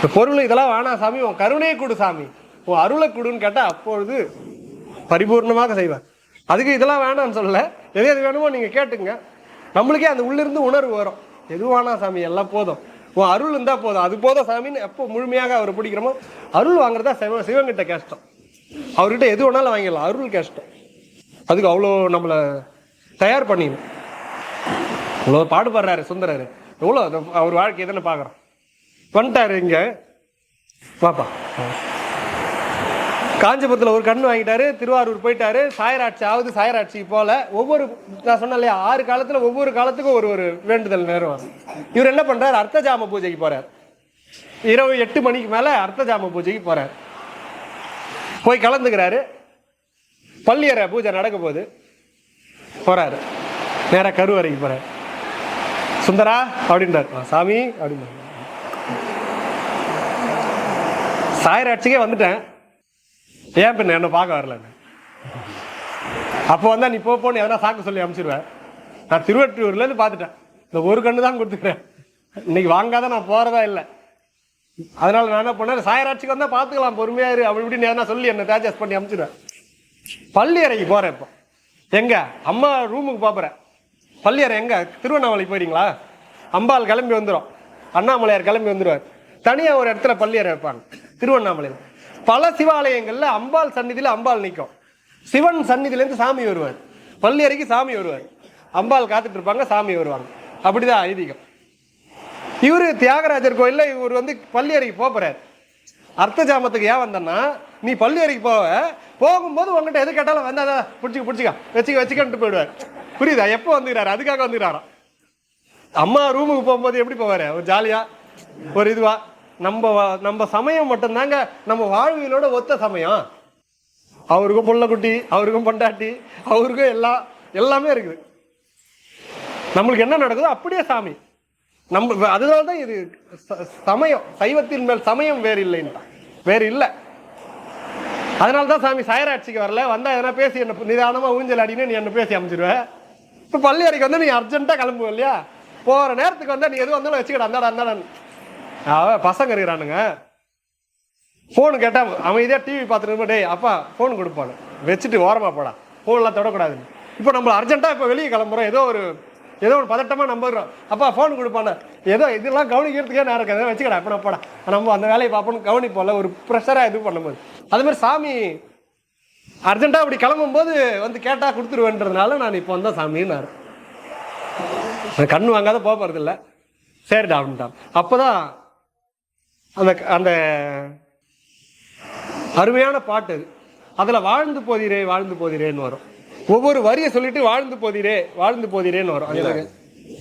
இந்த பொருள் இதெல்லாம் வேணாம் சாமி உன் கருணையை கொடு சாமி. உன் அருளை கொடுன்னு கேட்டால் அப்பொழுது பரிபூர்ணமாக செய்வார். அதுக்கு இதெல்லாம் வேணாம்னு சொல்லலை. எது எது வேணுமோ நீங்கள் கேட்டுங்க. நம்மளுக்கே அந்த உள்ளிருந்து உணர்வு வரும். எதுவானா வேணாம் சாமி எல்லாம் போதும். உன் அருள் இருந்தால் போதும். அது போதும் சாமின்னு எப்போ முழுமையாக அவர் பிடிக்கிறோமோ அருள் வாங்குறதா சிவ சிவங்கிட்ட கஷ்டம் அவர்கிட்ட எது வேணாலும் வாங்கிடலாம். அருள் கஷ்டம் அதுக்கு அவ்வளோ நம்மளை தயார் பண்ணிடணும் இவ்வளோ பாடுபடுறாரு சுந்தரர். எவ்வளோ அவர் வாழ்க்கை எதுன்னு பார்க்குறோம். வந்துட்டார் இங்க. பாப்பா காஞ்சிபுரத்தில் ஒரு கண் வாங்கிட்டாரு திருவாரூர் போயிட்டாரு சாயராட்சி ஆகுது சாயராட்சி போல. ஒவ்வொரு நான் சொன்னேன் இல்லையா ஆறு காலத்தில் ஒவ்வொரு காலத்துக்கும் ஒரு ஒரு வேண்டுதல் நேரம் இவர் என்ன பண்றாரு? அர்த்த ஜாம பூஜைக்கு போறார். இரவு எட்டு மணிக்கு மேலே அர்த்த ஜாம பூஜைக்கு போறார். போய் கலந்துக்கிறாரு. பள்ளியறை பூஜை நடக்க போகுது. போறாரு. நேராக கருவறைக்கு போகிறார் சுந்தரா அப்படின்றார். சாமி அப்படின்றார். சாயராட்சிக்கே வந்துட்டேன். ஏன் பின்ன என்ன பார்க்க வரலன்னு அப்போ வந்தால் நீ போ போன்னு எதனா சாக்கு சொல்லி அனுப்பிச்சிருவேன் நான் திருவற்றூர்லேருந்து பார்த்துட்டேன். இந்த ஒரு கண்ணு தான் கொடுத்துக்கிறேன். இன்னைக்கு வாங்காத நான் போகிறதா இல்லை. அதனால் நான் என்ன பண்ணேன்? சாயராட்சிக்கு வந்தால் பார்த்துக்கலாம் பொறுமையாக இரு. அப்படி இப்படின்னு எதனா சொல்லி என்ன தேஜஸ் பண்ணி அனுப்பிச்சிருவேன் பள்ளி அறைக்கு போகிறேன் இப்போ. எங்கே? அம்மா ரூமுக்கு பார்ப்பறேன் பள்ளி அறை எங்கே? திருவண்ணாமலைக்கு போயிடுங்களா அம்பாள் கிளம்பி வந்துடும் அண்ணாமலையார் கிளம்பி வந்துடுவார் தனியாக ஒரு இடத்துல பள்ளி அறை வைப்பாங்க. திருவண்ணாமலையில். பல சிவாலயங்களில் அம்பாள் சந்நிதியில் அம்பாள் நிற்கும் சிவன் சந்நிதியிலேருந்து சாமி வருவார். பள்ளி அறைக்கு சாமி வருவார். அம்பாள் காத்துட்டு இருப்பாங்க சாமி வருவாங்க. அப்படிதான் ஐதீகம். இவரு தியாகராஜர் கோயிலில் இவர் வந்து பள்ளி அறைக்கு போகிறார் அர்த்த ஜாமத்துக்கு ஏன் வந்தேன்னா நீ பள்ளி அறைக்கு போவ போகும்போது உங்ககிட்ட எது கேட்டாலும் வந்தாதா பிடிச்சிக்க பிடிச்சிக்க வச்சுக்க வச்சுக்கன்ட்டு போயிடுவார். புரியுதா? எப்போ வந்துக்கிறாரு? அதுக்காக வந்துக்கிறாராம். அம்மா ரூமுக்கு போகும்போது எப்படி போவார்? ஒரு ஜாலியாக ஒரு இதுவாக நம்ம நம்ம சமயம் மட்டும்தாங்க நம்ம வாழ்வியலோட ஒத்த சமயம். அவருக்கும் புள்ளக்குட்டி அவருக்கும் பொண்டாட்டி அவருக்கும் எல்லா எல்லாமே இருக்குது. நம்மளுக்கு என்ன நடக்குதோ அப்படியே சாமி. நம்ம அதனால தான் இது ச- சமயம் சைவத்தின் மேல் சமயம் வேறு இல்லைன்னு வேறு இல்லை அதனால தான் சாமி சாயராட்சிக்கு வரல. வந்தால் எதனா பேசி என்ன நிதானமாக ஊஞ்சல் அடின்னு நீ என்ன பேசி அமைச்சிருவேன் இப்போ பள்ளி அறைக்கு வந்து நீ அர்ஜென்ட்டாக கிளம்புவ இல்லையா? போகிற நேரத்துக்கு வந்தா நீ எது வந்தாலும் வச்சுக்கிட அந்தாடா அந்தாடான்னு. அவன் பசங்க இருக்கிறானுங்க. ஃபோனு கேட்டால் அமைதியாக டிவி பார்த்துட்டு டேய் அப்பா ஃபோன் கொடுப்பானு. வச்சுட்டு ஓரமாக போடா. ஃபோன்லாம் தொடக்கூடாது இப்போ நம்ம அர்ஜென்ட்டாக இப்போ வெளியே கிளம்புறோம். ஏதோ ஒரு ஏதோ ஒரு பதட்டமாக நம்புறோம். அப்பா ஃபோன் கொடுப்பானே. ஏதோ இதெல்லாம் கவனிக்கிறதுக்கே நான் இருக்கேன் வச்சுக்கடா அப்போ நான் போடா. நம்ம அந்த வேலையை பார்ப்போம்னு கவனிப்போம்ல ஒரு ப்ரெஷராக இது பண்ணும்போது. அது மாதிரி சாமி அர்ஜென்ட்டாக அப்படி கிளம்பும்போது வந்து கேட்டால் கொடுத்துருவேன்றதுனால நான் இப்போ வந்தேன் சாமின்னாரு. நான் கண்ணு வாங்காத போக போகிறதில்ல சரிடா அப்படின்ட்டான். அப்போதான் அந்த அந்த அருமையான பாட்டு. அது அதுல வாழ்ந்து போதிரே வாழ்ந்து போதிரேன்னு வரும். ஒவ்வொரு வரியை சொல்லிட்டு வாழ்ந்து போதிரே வாழ்ந்து போதிரேன்னு வரும்.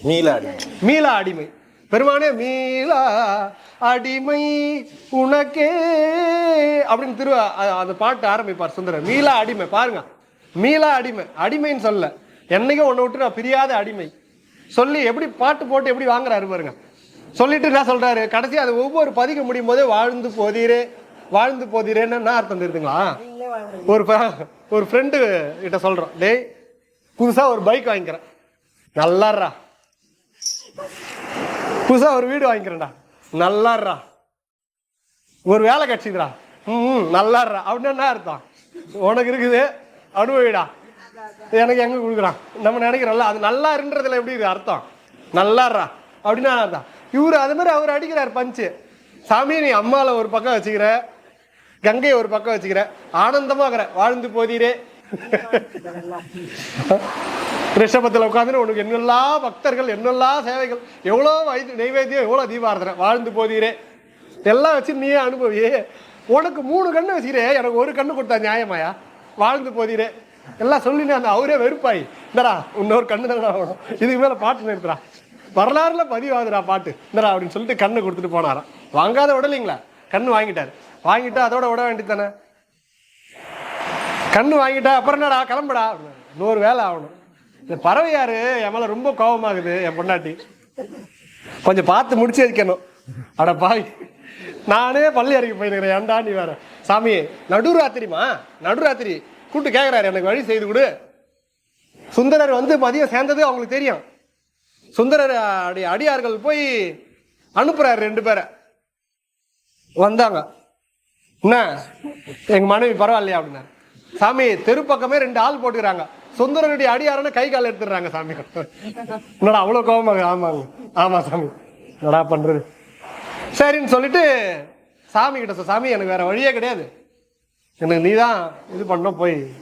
மீளாடி மீளா அடிமை. பெருமானே மீளா அடிமை உனக்கே அப்படின்னு திரு அ- அந்த பாட்டு ஆரம்பிப்பார் சுந்தரர். மீளா அடிமை. பாருங்க. மீளா அடிமை. அடிமைன்னு சொல்ல என்னைக்கும் ஒண்ணு விட்டு நான் பிரியாத அடிமை. சொல்லி எப்படி பாட்டு போட்டு எப்படி வாங்குறாரு பாருங்க. சொல்லிட்டு என்ன சொல்றாரு? கடைசி அது ஒவ்வொரு பதிக்க முடியும் போதே வாழ்ந்து போதீரே வாழ்ந்து போதீரேன்னு என்ன அர்த்தம் தெரியுதுங்களா? ஒரு ஒரு ஃப்ரெண்டு கிட்ட சொல்றோம். டேய் புதுசா ஒரு பைக் வாங்கிக்கிறேன். நல்லாடுறா புதுசா ஒரு வீடு வாங்கிக்கிறேன்டா. நல்லாடுறா ஒரு வேலை கிடைச்சிதுடா. ம் நல்லாடுறா அப்படின்னு என்ன அர்த்தம்? உனக்கு இருக்குது? அனுபவிடா. எனக்கு எங்க கொடுக்குறான்? நம்ம நினைக்கிறோம்ல அது நல்லா இருன்றதுல எப்படி இது அர்த்தம்? நல்லாடுறா அப்படின்னு அர்த்தம்? இவர் அது மாதிரி அவர் அடிக்கிறார் பஞ்சு சாமி நீ அம்மாவில் ஒரு பக்கம் வச்சுக்கிற கங்கையை ஒரு பக்கம் வச்சுக்கிற ஆனந்தமாகற இருக்கிற வாழ்ந்து போதீரே. ரிஷபத்தில் உட்காந்து உனக்கு என்னெல்லாம் பக்தர்கள் என்னெல்லாம் சேவைகள் எவ்வளோ வைத்து நைவேத்தியம் எவ்வளோ தீபாரதனை வாழ்ந்து போதீரே. எல்லாம் வச்சு நீயே அனுபவி உனக்கு மூணு கண்ணு வச்சுக்கிறே எனக்கு ஒரு கண்ணு கொடுத்தா நியாயமாயா? வாழ்ந்து போதீரே. எல்லாம் சொல்லினே அந்த அவரே வெறுப்பாய். இந்தடா இன்னொரு கண்ணு தான் ஆகணும் இதுக்கு மேலே பாட்டு நிறுத்துறா வரலாறுல பதிவாகுதுடா பாட்டு. இந்தடா அப்படின்னு சொல்லிட்டு கண்ணு கொடுத்துட்டு போனாராம். வாங்காத விடலைங்களா? கண்ணு வாங்கிட்டார். வாங்கிட்டா அதோட விட வேண்டியது தானே? கண்ணு வாங்கிட்டா அப்புறம் என்னடா கிளம்புடா நூறு இன்னொரு வேலை ஆகணும். இந்த பறவை யாரு என் மேலே ரொம்ப கோபமாகுது என் பொண்டாட்டி. கொஞ்சம் பார்த்து முடிச்சு வைக்கணும். அட பாய் நானே பள்ளி அறிக்கை போயிருக்கிறேன் ஏன்டா நீ வேற? சாமி நடுராத்திரிமா நடுராத்திரி. கூப்பிட்டு கேட்குறாரு எனக்கு வழி செய்து கொடு. சுந்தரர் வந்து மதியம் சேர்ந்தது அவங்களுக்கு தெரியும். சுந்தரர் அடி அடியார்கள் போய் அனுப்புறாரு ரெண்டு பேரை. வந்தாங்க. என்ன? எங்க மனைவி பரவாயில்லையா அப்படின்னா. சாமி தெரு பக்கமே ரெண்டு ஆள் போட்டுக்கிறாங்க. சுந்தரனுடைய அடியாரன்னு கை கால் எடுத்துடுறாங்க சாமி. என்னடா அவ்வளோ கோபமாக ஆமாங்க ஆமா சாமி. என்னடா பண்றது? சரின்னு சொல்லிட்டு சாமி கிட்ட சொ- சாமி எனக்கு வேற வழியே கிடையாது. எனக்கு நீ தான் இது பண்ண போய்.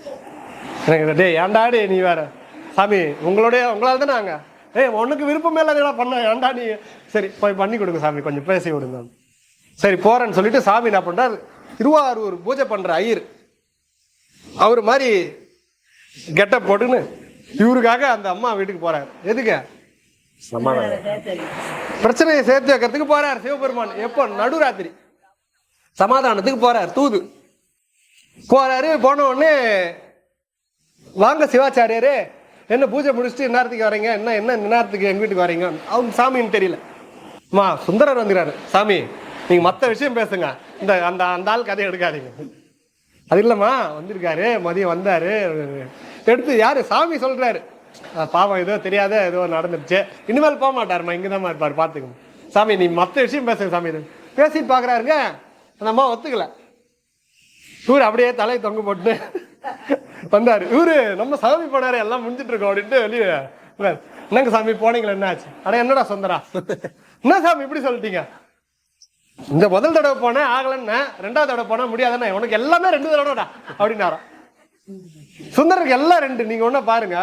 எனக்கு டேய் ஏன்டா நீ வேற? சாமி உங்களுடைய உங்களால் தானே நாங்கள் ஏய் உனக்கு விருப்பமே இல்லாத பண்ண? ஏன்டா நீ? சரி போய் பண்ணி கொடுங்க சாமி கொஞ்சம் பேசி விடுங்க சரி போறேன்னு சொல்லிட்டு சாமி என்ன பண்றாரு? திருவாரூர் பூஜை பண்ற ஐயர் அவர் மாதிரி கெட்டப் போட்டுன்னு இவருக்காக அந்த அம்மா வீட்டுக்கு போறாரு. எதுக்கு? பிரச்சனையை சேர்த்து வைக்கிறதுக்கு போறார் சிவபெருமான். எப்போ? நடுராத்திரி. சமாதானத்துக்கு போறார் தூது. போறாரு போன உடனே வாங்க சிவாச்சாரியாரு என்ன பூஜை முடிச்சுட்டு நேரத்துக்கு வரீங்க? என்ன என்ன நேரத்துக்கு எங்கள் வீட்டுக்கு வரீங்க? அவங்க சாமின்னு தெரியல. அம்மா சுந்தரர் வந்துக்கிறாரு. சாமி நீங்கள் மற்ற விஷயம் பேசுங்க. இந்த அந்த அந்த ஆள் கதையை எடுக்காதீங்க. அது இல்லைம்மா வந்திருக்காரு மதியம் வந்தார். எடுத்து யாரு? சாமி சொல்கிறாரு பாவம் ஏதோ தெரியாத ஏதோ நடந்துருச்சு. இனிமேல் போக மாட்டாருமா இங்கதான் இருப்பார் பார்த்துக்கணும் சாமி நீ மற்ற விஷயம் பேசுங்க சாமி. இது பேசிட்டு பார்க்குறாருங்க அந்த அம்மா ஒத்துக்கல. சூர் அப்படியே தலையை தொங்க போட்டு வந்தாரு. இவரு நம்ம சாமி போனாரு எல்லாம் முடிஞ்சிட்டு இருக்கோம் அப்படின்ட்டு வெளியே. என்னங்க சாமி போனீங்களா? என்ன ஆச்சு? அட என்னடா சொந்தரா? என்ன சாமி இப்படி சொல்லிட்டீங்க? இந்த முதல் தடவை போனேன் ஆகலன்னு ரெண்டாவது தடவை போனா முடியாதுண்ணே உனக்கு எல்லாமே ரெண்டு தடவைடா அப்படின்னாராம். சுந்தருக்கு எல்லாம் ரெண்டு நீங்க ஒண்ணு பாருங்க.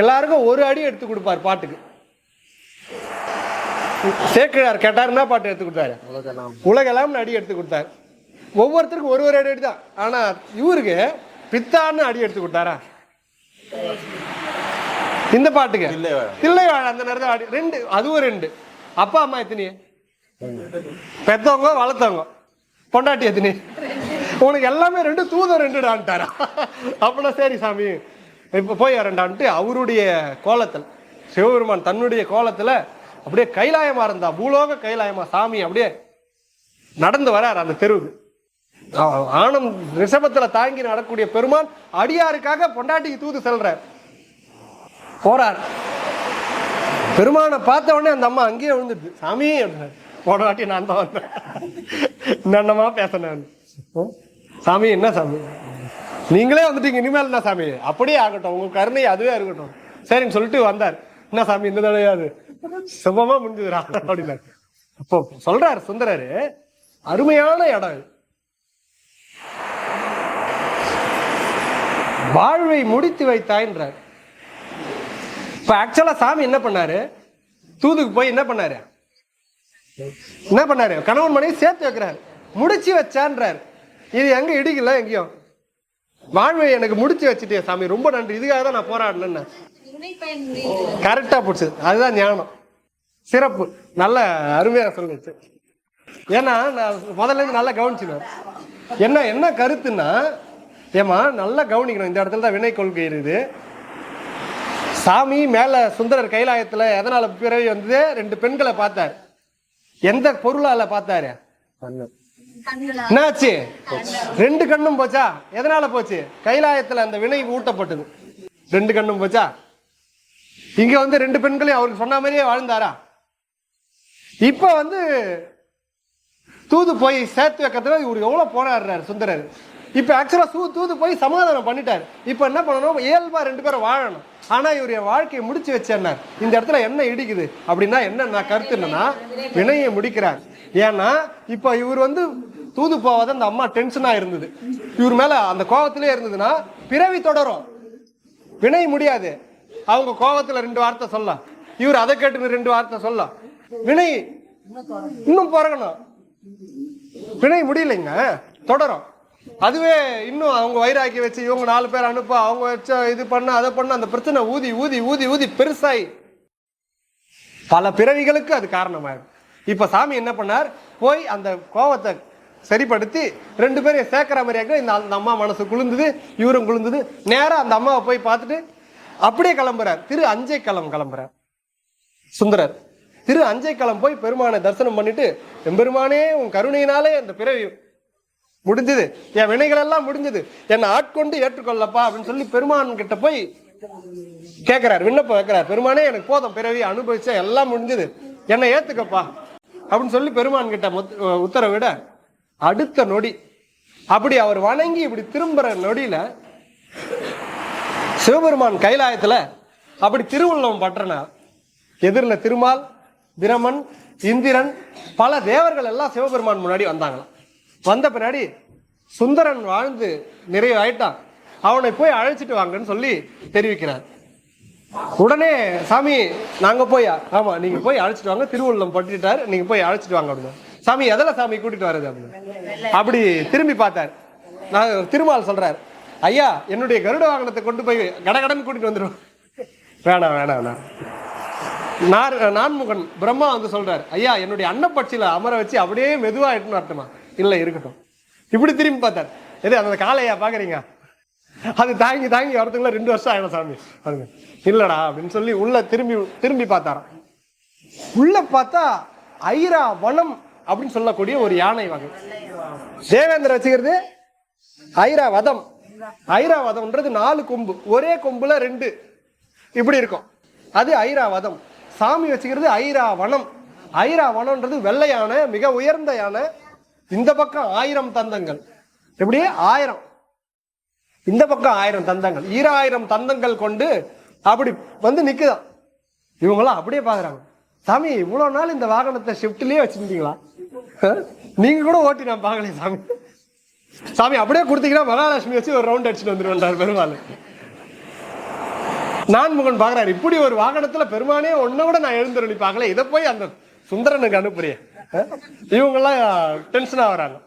எல்லாருக்கும் ஒரு அடி எடுத்து கொடுப்பார் பாட்டுக்கு. சேக்கிழார் கேட்டார் என்ன பாட்டு எடுத்து கொடுத்தாரு? உலகெல்லாம் அடி எடுத்து கொடுத்தாரு. ஒவ்வொருத்தருக்கும் ஒரு ஒரு அடி அடி தான். ஆனா இவருக்கு பித்தான்னு அடி எடுத்து கொடுத்தாரா? இந்த பாட்டுக்கு? தில்லை வாழ அந்த நேரத்தில் அடி ரெண்டு அதுவும் ரெண்டு. அப்பா அம்மா எத்தனை பெத்தவங்க வளர்த்தவங்க. பொண்டாட்டி எத்தனை உனக்கு எல்லாமே ரெண்டு தூதம் ரெண்டுடான்ட்டாரா? அப்படின்னா சரி சாமி இப்போ போய் வரேன்டான்ட்டு அவருடைய கோலத்தில் சிவபெருமான் தன்னுடைய கோலத்தில் அப்படியே கைலாயமா இருந்தா பூலோக கைலாயமா சாமி அப்படியே நடந்து வரார் அந்த தெருவுக்கு. ஆணம் ரிஷபத்துல தாங்கி நடக்கூடிய பெருமான் அடியாருக்காக பொண்டாட்டிக்கு தூது செல்றார் போறார். பெருமானை பார்த்த உடனே அந்த அம்மா அங்கேயே விழுந்துட்டு சாமி போன வாட்டி நான் தான் வந்தேன். நன்னமா பேசினேன் சாமி என்ன சாமி? நீங்களே வந்துட்டீங்க இனிமேல் என்ன சாமி? அப்படியே ஆகட்டும் உங்க கருணை அதுவே இருக்கட்டும். சரின்னு சொல்லிட்டு வந்தார். என்ன சாமி இந்த தடவையாது சுபமா முடிஞ்சுதுரா அப்படின்னாரு. அப்போ சொல்றாரு சுந்தரரு அருமையான இடம் வாழ்வை முடித்து வைத்தாயின்றார். இப்போ ஆக்சுவலாக சாமி என்ன பண்ணார்? தூதுக்கு போய் என்ன பண்ணார்? என்ன பண்ணார்? கணவன் மனைவி சேர்த்து வைக்கிறார். முடிச்சு வச்சான்றார். இது எங்கே இடிக்கல எங்கேயும் வாழ்வை எனக்கு முடிச்சு வச்சுட்டே சாமி. ரொம்ப நன்றி. இதுக்காக தான் நான் போராடினேன்னு. கரெக்டாக பிடிச்சது அதுதான் ஞானம். சிறப்பு. நல்ல அருமையாக சொல்லுச்சு ஏன்னா நான் முதல்ல இருந்து நல்லா கவனிச்சுனேன் என்ன என்ன கருத்துன்னா ஏமா நல்லா கவனிக்கணும். இந்த இடத்துல தான் வினை கொள்கை இருக்குது. சாமி மேலே சுந்தரர் கைலாயத்தில் எதனால் பிறவி வந்தது? ரெண்டு பெண்களை பார்த்தார். எந்த பொருளால பார்த்தாரு? என்னாச்சு? ரெண்டு கண்ணும் போச்சா? எதனால போச்சு? கைலாயத்தில் அந்த வினை ஊட்டப்பட்டது. ரெண்டு கண்ணும் போச்சா? இங்க வந்து ரெண்டு பெண்களையும் அவருக்கு சொன்ன மாதிரியே வாழ்ந்தாரா? இப்ப வந்து தூது போய் சேர்த்து வைக்கிறதுல இவர் எவ்வளவு போராடுறாரு சுந்தரர்? இப்போ ஆக்சுவலாக சூ தூது போய் சமாதானம் பண்ணிட்டார். இப்போ என்ன பண்ணணும்? இயல்பாக ரெண்டு பேரும் வாழணும். ஆனால் இவர் என் வாழ்க்கையை முடிச்சு வச்சேன்னார் இந்த இடத்துல என்ன இடிக்குது? அப்படின்னா என்ன நான் கருத்து என்னன்னா வினையை முடிக்கிறார். ஏன்னா இப்போ இவர் வந்து தூது போவாத அந்த அம்மா டென்ஷனாக இருந்தது. இவர் மேலே அந்த கோபத்திலே இருந்ததுன்னா பிறவி தொடரும். வினை முடியாது. அவங்க கோபத்தில் ரெண்டு வார்த்தை சொல்லலாம். இவர் அதை கேட்டு ரெண்டு வார்த்தை சொல்லலாம். வினை இன்னும் பிறகணும். வினை முடியலைங்க. தொடரும். அதுவே இன்னும் அவங்க வைராக்கி வச்சு இவங்க நாலு பேர் அனுப்ப அவங்க வச்ச இது பண்ண அதை பண்ண அந்த பிரச்சனை ஊதி ஊதி ஊதி ஊதி பெருசாய். பல பிறவிகளுக்கு அது காரணமாயிடும் இப்போ சாமி என்ன பண்ணார்? போய் அந்த கோவத்தை சரிப்படுத்தி ரெண்டு பேரையும் சேர்க்குற மாதிரியாக இந்த அந்த அம்மா மனசு குளிர்ந்தது இவரும் குளிர்ந்தது. நேராக அந்த அம்மாவை போய் பார்த்துட்டு அப்படியே கிளம்புறார். திரு அஞ்சை களம் கிளம்புறார். சுந்தரர் திரு அஞ்சை களம் போய் பெருமானை தரிசனம் பண்ணிட்டு பெருமானே உன் கருணையினாலே அந்த பிறவி முடிஞ்சது. என் வினைகள் எல்லாம் முடிஞ்சது. என்னை ஆட்கொண்டு ஏற்றுக்கொள்ளப்பா அப்படின்னு சொல்லி பெருமான் கிட்ட போய் கேட்கிறார் விண்ணப்பம் வைக்கிறார். பெருமானே எனக்கு போதும். பிறவி அனுபவிச்ச எல்லாம் முடிஞ்சது. என்னை ஏத்துக்கப்பா அப்படின்னு சொல்லி பெருமான் கிட்ட உத்தரவிட அடுத்த நொடி அப்படி அவர் வணங்கி இப்படி திரும்புற நொடியில சிவபெருமான் கைலாயத்துல அப்படி திருவுள்ளம் பற்றனார் எதிரில் திருமால் பிரமன் இந்திரன் பல தேவர்கள் எல்லாம் சிவபெருமான் முன்னாடி வந்தாங்களாம். வந்த பின்னாடி சுந்தரன் வாழ்ந்து நிறைவு ஆயிட்டான் அவனை போய் அழைச்சிட்டு வாங்கன்னு சொல்லி தெரிவிக்கிறார். உடனே சாமி நாங்க போய் ஆமா நீங்க போய் அழைச்சிட்டு வாங்க. திருவள்ளம் பட்டுட்டாரு நீங்க போய் அழைச்சிட்டு வாங்க அப்படின்னு. சாமி எதில் சாமி கூட்டிட்டு வர்றது? அப்படின்னு. அப்படி திரும்பி பார்த்தார். நான் திருமால் சொல்றாரு ஐயா என்னுடைய கருட வாகனத்தை கொண்டு போய் கடகடன்னு கூட்டிட்டு வந்துடும் வேணாம் வேணாம் வேணாம். நார் நான்முகன் பிரம்மா வந்து சொல்றாரு ஐயா என்னுடைய அன்னப்பட்சியில அமர வச்சு அப்படியே மெதுவா எட்டுன்னு வரட்டுமா இல்லை இருக்கட்டும். இப்படி திரும்பி பார்த்தார். எது அந்த காலையா பார்க்குறீங்க அது தாங்கி தாங்கி வரதுக்குள்ள ரெண்டு வருஷம் ஆயிடும் சாமி. பாருங்க. இல்லடா அப்படின்னு சொல்லி உள்ள திரும்பி திரும்பி பார்த்தாராம். உள்ள பார்த்தா ஐரா வனம் அப்படின்னு சொல்லக்கூடிய ஒரு யானை வகை. தேவேந்திர வச்சுக்கிறது ஐராவதம் ஐராவதம்ன்றது நாலு கொம்பு. ஒரே கொம்புல ரெண்டு. இப்படி இருக்கும். அது ஐராவதம் சாமி வச்சுக்கிறது ஐராவனம் ஐராவனம்ன்றது வெள்ளை யானை மிக உயர்ந்த யானை. இந்த பக்கம் ஆயிரம் தந்தங்கள். எப்படி? ஆயிரம். இந்த பக்கம் ஆயிரம் தந்தங்கள். ஈராயிரம் தந்தங்கள் கொண்டு அப்படி வந்து நிற்குதான் இவங்களாம் அப்படியே பார்க்குறாங்க சாமி இவ்வளோ நாள் இந்த வாகனத்தை ஷிஃப்ட்லேயே வச்சிருந்தீங்களா? நீங்கள் கூட ஓட்டி நான் பார்க்கல சாமி. சாமி அப்படியே கொடுத்தீங்கன்னா மகாலட்சுமி வச்சு ஒரு ரவுண்ட் அடிச்சுட்டு வந்துருவார் பெருமாள். நான்முகன் பார்க்குறாரு இப்படி ஒரு வாகனத்தில் பெருமானே ஒன்றை கூட நான் எழுந்துருளி பார்க்கல. இதை போய் அந்த சுந்தரனுக்கு அனுப்புறேன் இவங்கெல்லாம் டென்ஷனாக வராங்க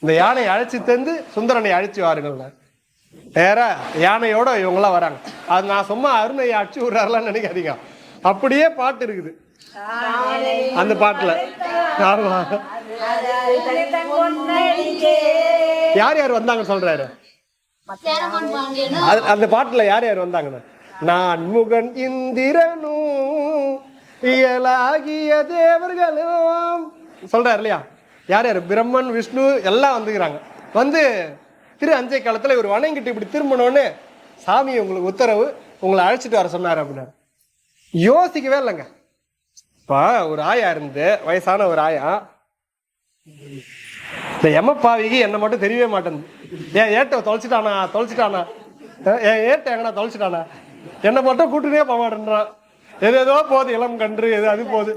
இந்த யானையை அழைச்சி தந்து சுந்தரனை அழைச்சி வாருங்கள்ல நேரா யானையோட இவங்கெல்லாம் வராங்க. அது நான் சும்மா அருணை அடிச்சு விடுறாருலாம் நினைக்காதீங்க. அப்படியே பாட்டு இருக்குது. அந்த பாட்டுல. ஆமா. யார் யார் வந்தாங்க சொல்றாரு? அது- அந்த பாட்டுல யார் யார் வந்தாங்கன்னு? நான் முகன் இந்திரனும் இயலாகிய தேவர்களும். சொல்றாரு இல்லையா? யார் யார்? பிரம்மன் விஷ்ணு எல்லாம் வந்துக்கிறாங்க. வந்து திரு அஞ்சை காலத்தில் இவர் வணங்கிட்டு இப்படி திரும்பணும்னு சாமி உங்களுக்கு உத்தரவு உங்களை அழைச்சிட்டு வர சொன்னார் அப்படின்னாரு. யோசிக்கவே இல்லைங்க. இப்போ ஒரு ஆயா இருந்து வயசான ஒரு ஆயா. இந்த எமப்பாவிக்கு என்னை மட்டும் தெரியவே மாட்டேங்குது. ஏன் ஏட்டை தொலைச்சிட்டானா? தொலைச்சிட்டானா? ஏன் என் ஏட்டை எங்கடா தொலைச்சிட்டானா? என்னை மட்டும் கூட்டுனே போக மாட்டேன்றான். எது ஏதோ போகுது இளம் கன்று எது அது போகுது.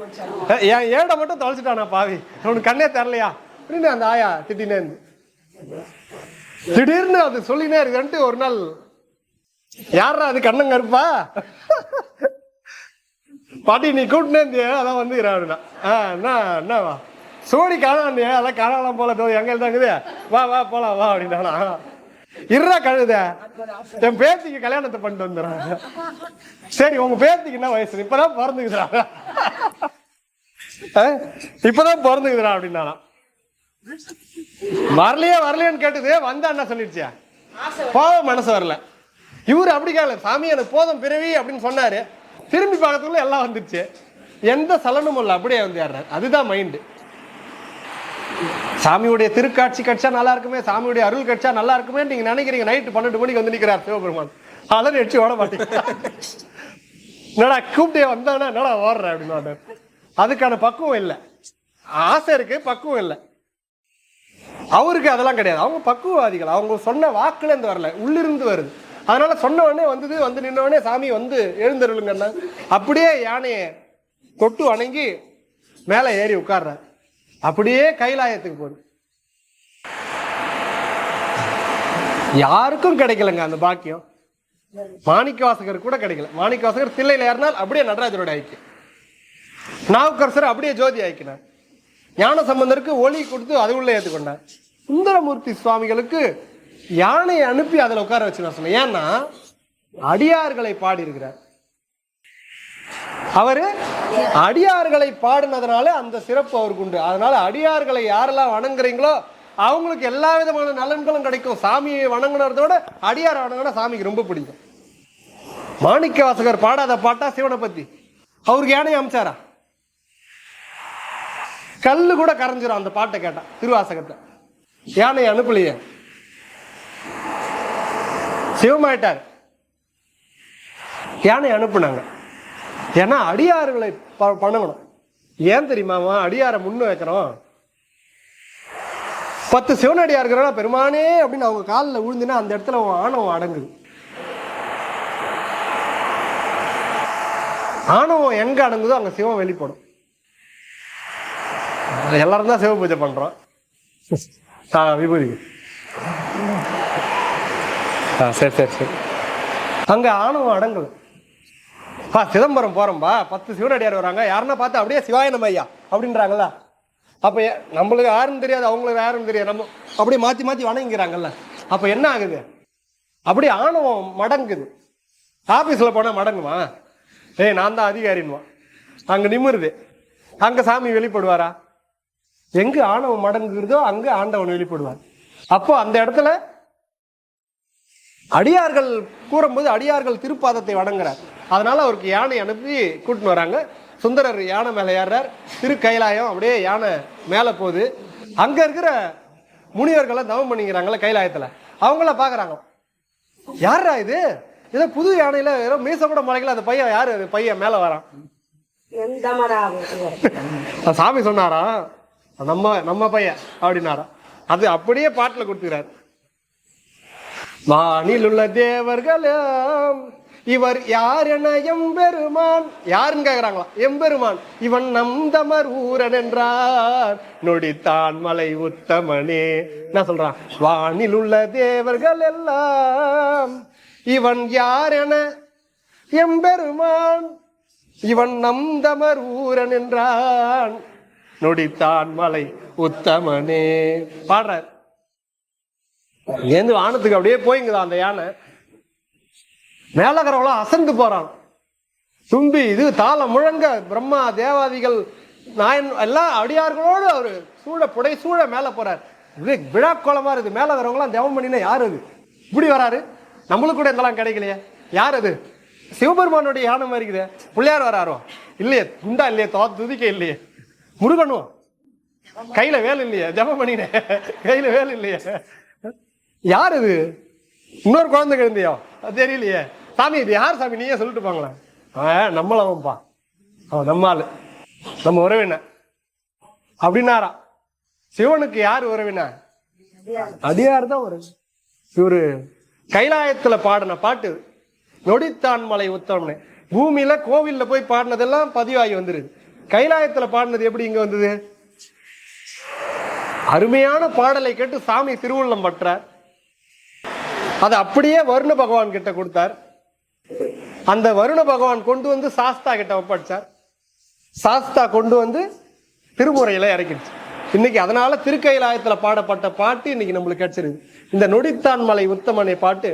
என் ஏடை மட்டும் தொலைச்சிட்டானா பாவி? அவனுக்கு கண்ணே தரலையா அப்படின்னு அந்த ஆயா திட்டினேன் திடீர்னு அது சொல்லினே இருக்குன்ட்டு ஒரு நாள் யாரா அது கண்ணங்க இருப்பா பாட்டி நீ கூட்டினே இருந்தியா அதான் வந்து அப்படின்னா. ஆ என்ன என்னவா? சோடி காணாண்டியா அதான் காணலாம் போல எங்கே எங்க இருந்தாங்குது வா வா போலாம் வா அப்படின்னா இருறா கழுத. என் பேத்திக்கு கல்யாணத்தை பண்ணிட்டு வந்துடுறாங்க சரி உங்க பேத்திக்கு என்ன வயசு? இப்பதான் பிறந்துக்குதுடா. இப்பதான் பிறந்துக்குதுடா அப்படின்னா வரலையே வரலையேன்னு கேட்டது. வந்தா என்ன சொல்லிடுச்சியா? போக மனசு வரல. இவரு அப்படி கேட்கல சாமி எனக்கு போதும் பிறவி அப்படின்னு சொன்னாரு. திரும்பி பார்க்கறதுக்குள்ள எல்லாம் வந்துருச்சு. எந்த சலனமும் இல்லை. அப்படியே வந்து அதுதான் மைண்டு சாமியுடைய திருக்காட்சி கட்சா நல்லா இருக்குமே சாமியுடைய அருள் கட்சா நல்லா இருக்குமே நீங்க நினைக்கிறீங்க நைட்டு பன்னெண்டு மணிக்கு வந்து நிற்கிறார் சிவபெருமான். அலறி அடிச்சு ஓட மாட்டீங்க என்னடா கூப்பிட்டே வந்தானா என்னடா ஓடுற அப்படின்னு அதுக்கான பக்குவம் இல்லை. ஆசை இருக்கு பக்குவம் இல்லை. அவருக்கு அதெல்லாம் கிடையாது. அவங்க பக்குவவாதிகள். அவங்க சொன்ன வாக்குல இருந்து வரல. உள்ளிருந்து வருது. அதனால சொன்ன உடனே வந்தது வந்து நின்ன சாமி வந்து எழுந்தருளுங்கண்ணா அப்படியே யானையை தொட்டு வணங்கி மேலே ஏறி உட்கார்றாரு. அப்படியே கைலாயத்துக்கு போகுது யாருக்கும் கிடைக்கலங்க அந்த பாக்கியம். மாணிக்க வாசகர் கூட கிடைக்கல. மாணிக்க வாசகர் தில்லையில ஏறினால் அப்படியே நடராஜரோட ஐக்கியம். நாவுக்கரசர் அப்படியே ஜோதி ஆக்கினார். ஞான சம்பந்தருக்கு ஒளி கொடுத்து அது உள்ள ஏற்றுக்கொண்டார். சுந்தரமூர்த்தி சுவாமிகளுக்கு யானையை அனுப்பி அதில் உட்கார வச்சு நான் சொன்னேன். ஏன்னா அடியார்களை பாடியிருக்கிறார். அவர் அடியார்களை பாடினதுனால அந்த சிறப்பு அவருக்கு உண்டு. அதனால அடியார்களை யாரெல்லாம் வணங்குறீங்களோ அவங்களுக்கு எல்லா விதமான நலன்களும் கிடைக்கும். சாமியை வணங்குனதோட அடியார் வணங்கினா சாமிக்கு ரொம்ப பிடிக்கும். மாணிக்க வாசகர் பாடாத பாட்டா சிவனை பத்தி. அவருக்கு யானை அமிச்சாரா? கல்லு கூட கரைஞ்சிரும் அந்த பாட்டை கேட்டா திருவாசகத்தை. யானை அனுப்பலையே. சிவமாயிட்டார். யானை அனுப்புனாங்க. ஏன்னா அடியார்களை ப- பண்ணணும். ஏன் தெரியுமாமா அடியாரை முன்ன வைக்கிறோம் பத்து சிவனடியார் இருக்கிறா பெருமானே அப்படின்னு அவங்க காலில் விழுந்துன்னா அந்த இடத்துல அவன் ஆணவம் அடங்குது. ஆணவம் எங்கே அடங்குதோ அங்கே சிவம் வெளிப்படும் எல்லாரும் தான் சிவ பூஜை பண்ணுறோம் ஆ விபூதி. ஆ சரி சரி சரி. அங்கே ஆணவம் அடங்குது ஆ சிதம்பரம் போகிறோம்பா பத்து சிவனடியார் வராங்க. யாருன்னா பார்த்து அப்படியே சிவாயனம் ஐயா அப்படின்றாங்கல்ல. அப்போ ஏ- நம்மளுக்கு யாருன்னு தெரியாது அவங்களுக்கு யாருன்னு தெரியாது. நம்ம அப்படியே மாற்றி மாற்றி வணங்கிக்கிறாங்கல்ல. அப்போ என்ன ஆகுது? அப்படியே ஆணவம் மடங்குது. ஆஃபீஸில் போனால் மடங்குமா? ஏய் நான் தான் அதிகாரின்வான் அங்கே நிமிருது. அங்கே சாமி வெளிப்படுவாரா? எங்கே ஆணவம் மடங்குகிறதோ அங்கே ஆண்டவன் வெளிப்படுவார். அப்போ அந்த இடத்துல அடியார்கள் கூறும்போது அடியார்கள் திருப்பாதத்தை வணங்குறார். அதனால அவருக்கு யானை அனுப்பி கூட்டின்னு வராங்க. சுந்தரர் யானை மேலே ஏறுறார். திரு கைலாயம் அப்படியே யானை மேலே போகுது. அங்க இருக்கிற முனிவர்களை தவம் பண்ணிக்கிறாங்களே கைலாயத்துல. அவங்கள பாக்குறாங்க. யாரா இது? ஏதோ புது யானையில ஏதோ மீச கூட முளைக்கல அந்த பையன் யாரு? அது பையன் மேல வரான். சாமி சொன்னாரா? நம்ம நம்ம பையன் அப்படின்னாரா. அது அப்படியே பாட்டுல கொடுத்துக்கிறார். வானில் உள்ள தேவர்களும் இவர் யார் என எம்பெருமான்? யாருன்னு கேக்குறாங்களா? எம்பெருமான். இவன் நந்தமர் ஊரன் என்றார். நொடித்தான் மலை உத்தமனே. என்ன சொல்றான்? வானில் உள்ள தேவர்கள் எல்லாம். இவன் யார் என எம்பெருமான்? இவன் நம் தமர் ஊரன் என்றான். நொடித்தான் மலை உத்தமனே. பாடுறார். இங்கேருந்து வானத்துக்கு அப்படியே போய்ங்குதா அந்த யானை. மேலகரவெல்லாம் அசந்து போகிறான் தும்பி இது தாள முழங்க பிரம்மா தேவாதிகள் நாயன் எல்லாம் அடியார்களோடு அவர் சூழ புடை சூழ மேலே போகிறார் இது விழா இருக்குது. மேலே வரவங்களாம் தேவம் பண்ணினா யார் அது? இப்படி வராரு. நம்மளுக்கு கூட இதெல்லாம் கிடைக்கலையே. யார் அது? சிவபெருமானுடைய யானை மாதிரி இருக்குதே. பிள்ளையார் வராரோ? இல்லையே. குண்டா இல்லையே. தோ துதிக்க இல்லையே. முருகனும் கையில் வேலை இல்லையே. ஜெபம் பண்ணினேன் கையில் வேலை இல்லையே. யார் இது? இன்னொரு குழந்தை கிழந்தையோ அது தெரியலையே. சாமி இது யார் சாமி? நீயே சொல்லிட்டு போங்களேன். அவன் நம்மளவன்பா அவன் நம்ம ஆள் நம்ம உறவினர் அப்படின்னாரா. சிவனுக்கு யார் உறவினர் அடியார் தான் உறவு இவரு கைலாயத்துல பாடின பாட்டு. நொடித்தான்மலை நொடித்தான் மலை பூமியில கோவில்ல போய் பாடினதெல்லாம் பதிவாகி வந்துருது. கைலாயத்துல பாடினது எப்படி இங்க வந்தது? அருமையான பாடலை கேட்டு சாமி திருவுள்ளம் பற்றார். அதை அப்படியே வருண பகவான் கிட்ட கொடுத்தார். அந்த வருண பகவான் கொண்டு வந்து சாஸ்தா கிட்ட ஒப்படைச்சார். சாஸ்தா கொண்டு வந்து திருமுறையில இறக்கிடுச்சு. இன்னைக்கு அதனால திருக்கைலாயத்துல பாடப்பட்ட பாட்டு இன்னைக்கு நம்மளுக்கு கிடைச்சிருக்கு இந்த நொடித்தான் மலை உத்தமனை பாட்டு